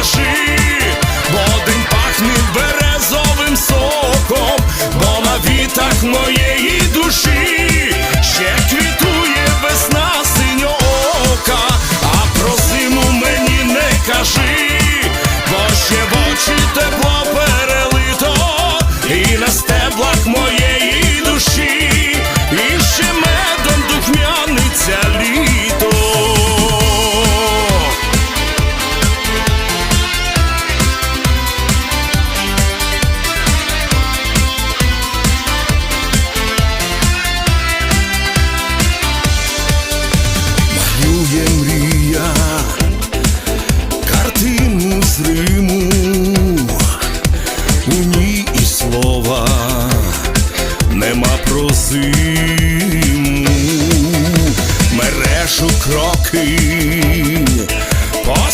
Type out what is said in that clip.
пляжі, Один пахне березовим соком, бо на вітах моєї душі ще квітує весна синьо ока, а про зиму мені не кажи, бо ще в очі тепло перелито і на з у ній і слова нема про зиму, мережу кроки.